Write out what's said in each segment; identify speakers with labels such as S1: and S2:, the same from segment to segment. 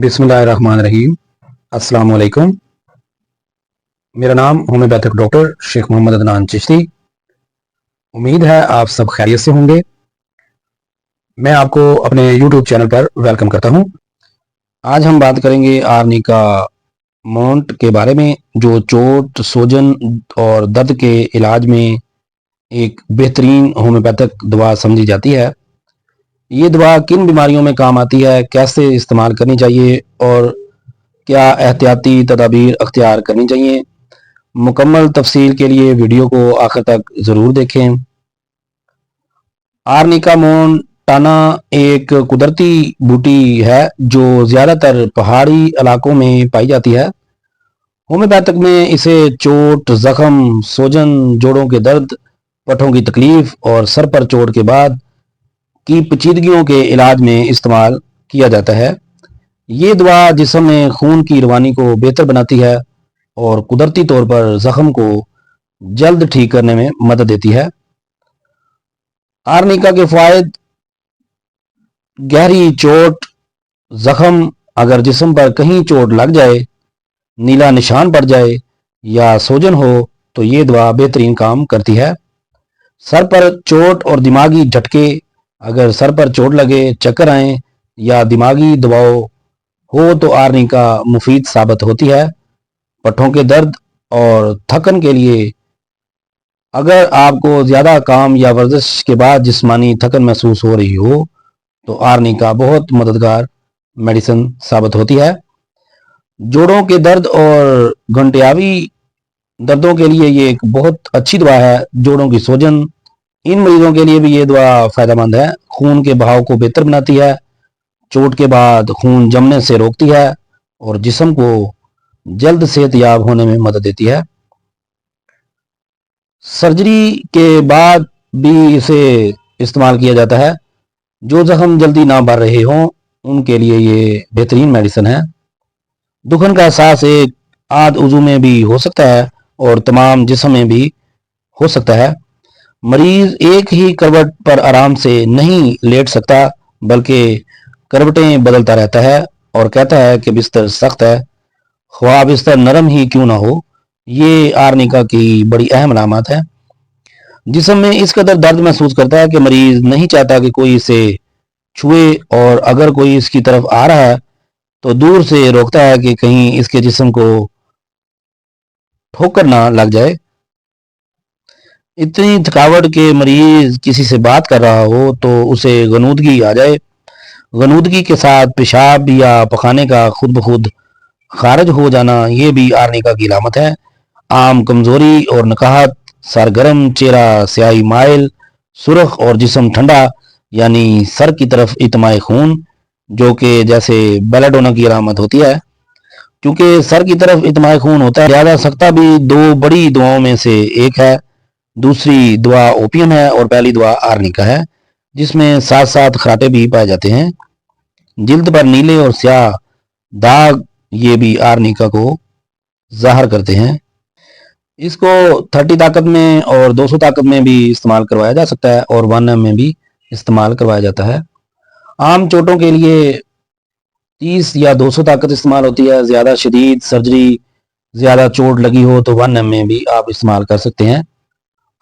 S1: بسم اللہ الرحمن الرحیم۔ السلام علیکم۔ میرا نام ہومیوپیتھک ڈاکٹر شیخ محمد عدنان چشتی۔ امید ہے آپ سب خیریت سے ہوں گے۔ میں آپ کو اپنے یوٹیوب چینل پر ویلکم کرتا ہوں۔ آج ہم بات کریں گے آرنی کا مونٹ کے بارے میں، جو چوٹ، سوجن اور درد کے علاج میں ایک بہترین ہومیوپیتھک دوا سمجھی جاتی ہے۔ یہ دوا کن بیماریوں میں کام آتی ہے؟ کیسے استعمال کرنی چاہیے؟ اور کیا احتیاطی تدابیر اختیار کرنی چاہیے؟ مکمل تفصیل کے لیے ویڈیو کو آخر تک ضرور دیکھیں۔ آرنیکا مون ٹانا ایک قدرتی بوٹی ہے جو زیادہ تر پہاڑی علاقوں میں پائی جاتی ہے۔ ہومیوپیتھک میں اسے چوٹ، زخم، سوجن، جوڑوں کے درد، پٹھوں کی تکلیف اور سر پر چوٹ کے بعد کی پچیدگیوں کے علاج میں استعمال کیا جاتا ہے۔ یہ دعا جسم میں خون کی روانی کو بہتر بناتی ہے اور قدرتی طور پر زخم کو جلد ٹھیک کرنے میں مدد دیتی ہے۔ آرنیکا کے فوائد گہری چوٹ، زخم اگر جسم پر کہیں چوٹ لگ جائے، نیلا نشان پڑ جائے یا سوجن ہو، تو یہ دعا بہترین کام کرتی ہے۔ سر پر چوٹ اور دماغی جھٹکے اگر سر پر چوٹ لگے، چکر آئیں یا دماغی دباؤ ہو تو آرنی کا مفید ثابت ہوتی ہے۔ پٹھوں کے درد اور تھکن کے لیے اگر آپ کو زیادہ کام یا ورزش کے بعد جسمانی تھکن محسوس ہو رہی ہو تو آرنی کا بہت مددگار میڈیسن ثابت ہوتی ہے۔ جوڑوں کے درد اور گھنٹیاوی دردوں کے لیے یہ ایک بہت اچھی دعا ہے۔ جوڑوں کی سوجن ان مریضوں کے لیے بھی یہ دعا فائدہ مند ہے۔ خون کے بہاؤ کو بہتر بناتی ہے۔ چوٹ کے بعد خون جمنے سے روکتی ہے اور جسم کو جلد صحت یاب ہونے میں مدد دیتی ہے۔ سرجری کے بعد بھی اسے استعمال کیا جاتا ہے۔ جو زخم جلدی نہ بھر رہے ہوں، ان کے لیے یہ بہترین میڈیسن ہے۔ دکھن کا احساس ایک آدھ عضو میں بھی ہو سکتا ہے اور تمام جسم میں بھی ہو سکتا ہے۔ مریض ایک ہی کروٹ پر آرام سے نہیں لیٹ سکتا، بلکہ کروٹیں بدلتا رہتا ہے اور کہتا ہے کہ بستر سخت ہے۔ خواہ بستر نرم ہی کیوں نہ ہو، یہ آرنیکا کی بڑی اہم علامات ہے جسم میں اس قدر درد محسوس کرتا ہے کہ مریض نہیں چاہتا کہ کوئی اسے چھوئے اور اگر کوئی اس کی طرف آ رہا ہے تو دور سے روکتا ہے کہ کہیں اس کے جسم کو ٹھوکر نہ لگ جائے۔ اتنی تھکاوٹ کے مریض کسی سے بات کر رہا ہو تو اسے غنودگی آ جائے۔ غنودگی کے ساتھ پیشاب یا پخانے کا خود بخود خارج ہو جانا یہ بھی آرنیکا کی علامت ہے۔ عام کمزوری اور نکاہت سرگرم، چہرہ، سیاہی مائل، سرخ اور جسم ٹھنڈا یعنی سر کی طرف اتماع خون، جو کہ جیسے بیلاڈونا کی علامت ہوتی ہے۔ کیونکہ سر کی طرف اتماع خون ہوتا ہے زیادہ سکتا بھی دو بڑی دعاؤں میں سے ایک ہے۔ دوسری دعا اوپیم ہے اور پہلی دعا آرنیکا ہے، جس میں ساتھ ساتھ خراٹے بھی پائے جاتے ہیں۔ جلد پر نیلے اور سیاہ داغ یہ بھی آرنیکا کو ظاہر کرتے ہیں۔ اس کو تھرٹی طاقت میں اور دو سو طاقت میں بھی استعمال کروایا جا سکتا ہے اور ون ایم میں بھی استعمال کروایا جاتا ہے۔ عام چوٹوں کے لیے تیس یا دو سو طاقت استعمال ہوتی ہے۔ زیادہ شدید سرجری، زیادہ چوٹ لگی ہو تو ون ایم میں بھی آپ استعمال کر سکتے ہیں۔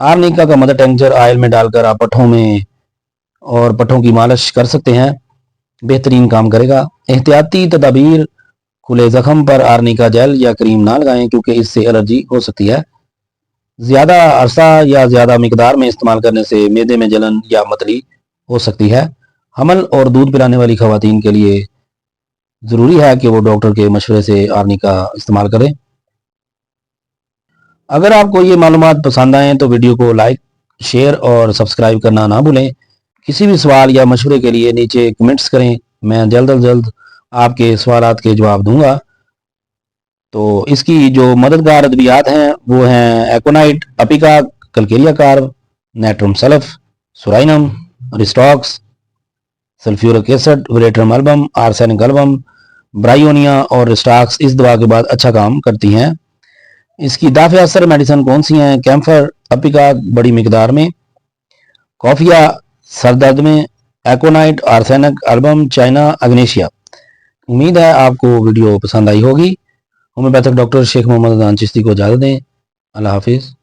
S1: آرنیکا کا مدر ٹینچر آئل میں ڈال کر آپ پٹھوں میں اور پٹھوں کی مالش کر سکتے ہیں۔ بہترین کام کرے گا۔ احتیاطی تدابیر کھلے زخم پر آرنیکا جیل یا کریم نہ لگائیں کیونکہ اس سے الرجی ہو سکتی ہے۔ زیادہ عرصہ یا زیادہ مقدار میں استعمال کرنے سے میدے میں جلن یا متلی ہو سکتی ہے۔ حمل اور دودھ پلانے والی خواتین کے لیے ضروری ہے کہ وہ ڈاکٹر کے مشورے سے آرنیکا استعمال کریں۔ اگر آپ کو یہ معلومات پسند آئیں تو ویڈیو کو لائک، شیئر اور سبسکرائب کرنا نہ بھولیں۔ کسی بھی سوال یا مشورے کے لیے نیچے کمنٹس کریں، میں جلد از جلد آپ کے سوالات کے جواب دوں گا۔ تو اس کی جو مددگار ادویات ہیں، وہ ہیں ایکونائٹ، اپیکا، calcarea carb, natrum sulph psorinum rhus tox, sulphuric acid, veratrum album, arsenic album, bryonia اور ریسٹاکس اس دوا کے بعد اچھا کام کرتی ہیں۔ اس کی دافع اثر میڈیسن کون سی ہیں؟ کیمفر اپیکا بڑی مقدار میں۔ کوفیا سر درد میں aconite arsenic album china ignatia. امید ہے آپ کو ویڈیو پسند آئی ہوگی۔ ہومیوپیتھک ڈاکٹر شیخ محمد ادان چشتی کو اجازت دیں۔ اللہ حافظ۔